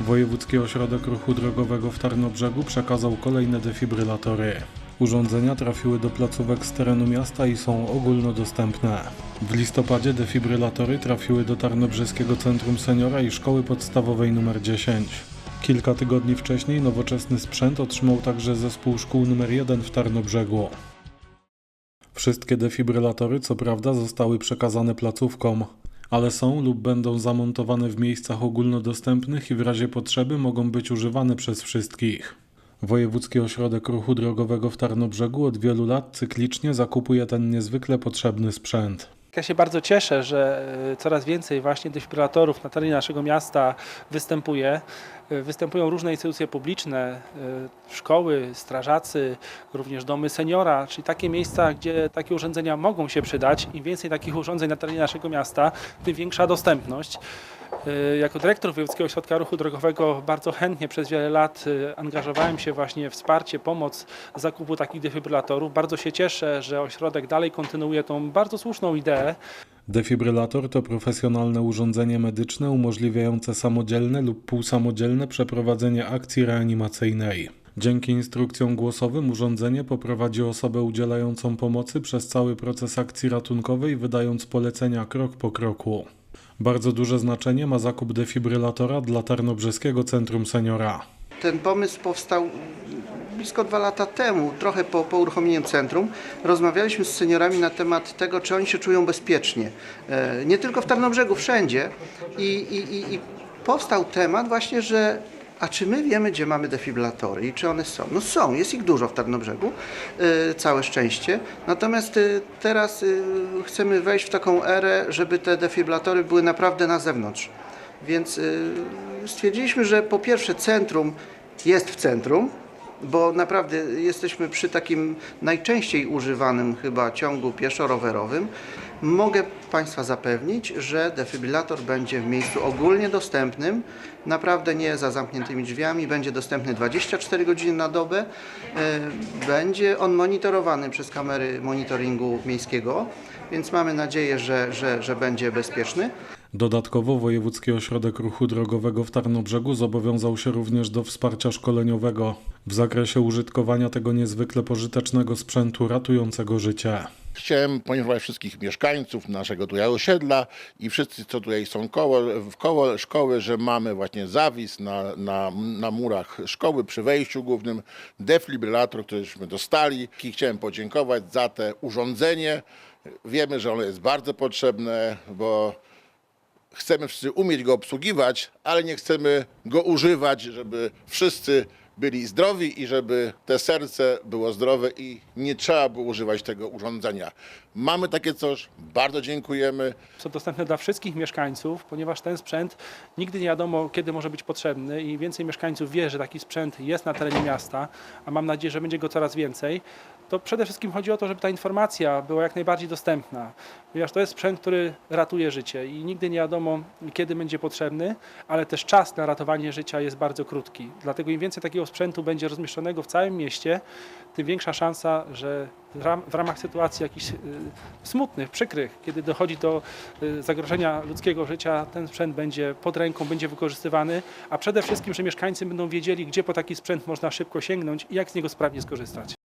Wojewódzki Ośrodek Ruchu Drogowego w Tarnobrzegu przekazał kolejne defibrylatory. Urządzenia trafiły do placówek z terenu miasta i są ogólnodostępne. W listopadzie defibrylatory trafiły do Tarnobrzeskiego Centrum Seniora i Szkoły Podstawowej nr 10. Kilka tygodni wcześniej nowoczesny sprzęt otrzymał także zespół szkół nr 1 w Tarnobrzegu. Wszystkie defibrylatory, co prawda, zostały przekazane placówkom, ale są lub będą zamontowane w miejscach ogólnodostępnych i w razie potrzeby mogą być używane przez wszystkich. Wojewódzki Ośrodek Ruchu Drogowego w Tarnobrzegu od wielu lat cyklicznie zakupuje ten niezwykle potrzebny sprzęt. Ja się bardzo cieszę, że e, coraz więcej właśnie defibrylatorów na terenie naszego miasta występuje. E, Występują różne instytucje publiczne, e, szkoły, strażacy, również domy seniora, czyli takie miejsca, gdzie takie urządzenia mogą się przydać. Im więcej takich urządzeń na terenie naszego miasta, tym większa dostępność. E, Jako dyrektor Wojewódzkiego Ośrodka Ruchu Drogowego bardzo chętnie przez wiele lat e, angażowałem się właśnie w wsparcie, pomoc zakupu takich defibrylatorów. Bardzo się cieszę, że ośrodek dalej kontynuuje tą bardzo słuszną ideę. Defibrylator to profesjonalne urządzenie medyczne umożliwiające samodzielne lub półsamodzielne przeprowadzenie akcji reanimacyjnej. Dzięki instrukcjom głosowym urządzenie poprowadzi osobę udzielającą pomocy przez cały proces akcji ratunkowej, wydając polecenia krok po kroku. Bardzo duże znaczenie ma zakup defibrylatora dla Tarnobrzeskiego Centrum Seniora. Ten pomysł powstał blisko dwa lata temu, trochę po, po uruchomieniu centrum. Rozmawialiśmy z seniorami na temat tego, czy oni się czują bezpiecznie. E, Nie tylko w Tarnobrzegu, wszędzie. I, i, i, i powstał temat właśnie, że a czy my wiemy, gdzie mamy defibrylatory i czy one są? No są, jest ich dużo w Tarnobrzegu, e, całe szczęście. Natomiast e, teraz e, chcemy wejść w taką erę, żeby te defibrylatory były naprawdę na zewnątrz. Więc y, stwierdziliśmy, że po pierwsze centrum jest w centrum, bo naprawdę jesteśmy przy takim najczęściej używanym chyba ciągu pieszo-rowerowym. Mogę Państwa zapewnić, że defibrylator będzie w miejscu ogólnie dostępnym, naprawdę nie za zamkniętymi drzwiami, będzie dostępny 24 godziny na dobę. Y, Będzie on monitorowany przez kamery monitoringu miejskiego, więc mamy nadzieję, że, że, że będzie bezpieczny. Dodatkowo Wojewódzki Ośrodek Ruchu Drogowego w Tarnobrzegu zobowiązał się również do wsparcia szkoleniowego w zakresie użytkowania tego niezwykle pożytecznego sprzętu ratującego życie. Chciałem poinformować wszystkich mieszkańców naszego tutaj osiedla i wszyscy, co tutaj są koło, w koło szkoły, że mamy właśnie zawis na, na, na murach szkoły przy wejściu głównym, defibrylator, któryśmy dostali i chciałem podziękować za te urządzenie. Wiemy, że ono jest bardzo potrzebne, bo chcemy wszyscy umieć go obsługiwać, ale nie chcemy go używać, żeby wszyscy byli zdrowi i żeby te serce było zdrowe i nie trzeba było używać tego urządzenia. Mamy takie coś, bardzo dziękujemy. są dostępne dla wszystkich mieszkańców, ponieważ ten sprzęt nigdy nie wiadomo, kiedy może być potrzebny i więcej mieszkańców wie, że taki sprzęt jest na terenie miasta, a mam nadzieję, że będzie go coraz więcej, to przede wszystkim chodzi o to, żeby ta informacja była jak najbardziej dostępna, ponieważ to jest sprzęt, który ratuje życie i nigdy nie wiadomo, kiedy będzie potrzebny, ale też czas na ratowanie życia jest bardzo krótki. Dlatego im więcej takiego sprzętu będzie rozmieszczonego w całym mieście, tym większa szansa, że w ram- w ramach sytuacji jakichś y, smutnych, przykrych, kiedy dochodzi do y, zagrożenia ludzkiego życia, ten sprzęt będzie pod ręką, będzie wykorzystywany, a przede wszystkim, że mieszkańcy będą wiedzieli, gdzie po taki sprzęt można szybko sięgnąć i jak z niego sprawnie skorzystać.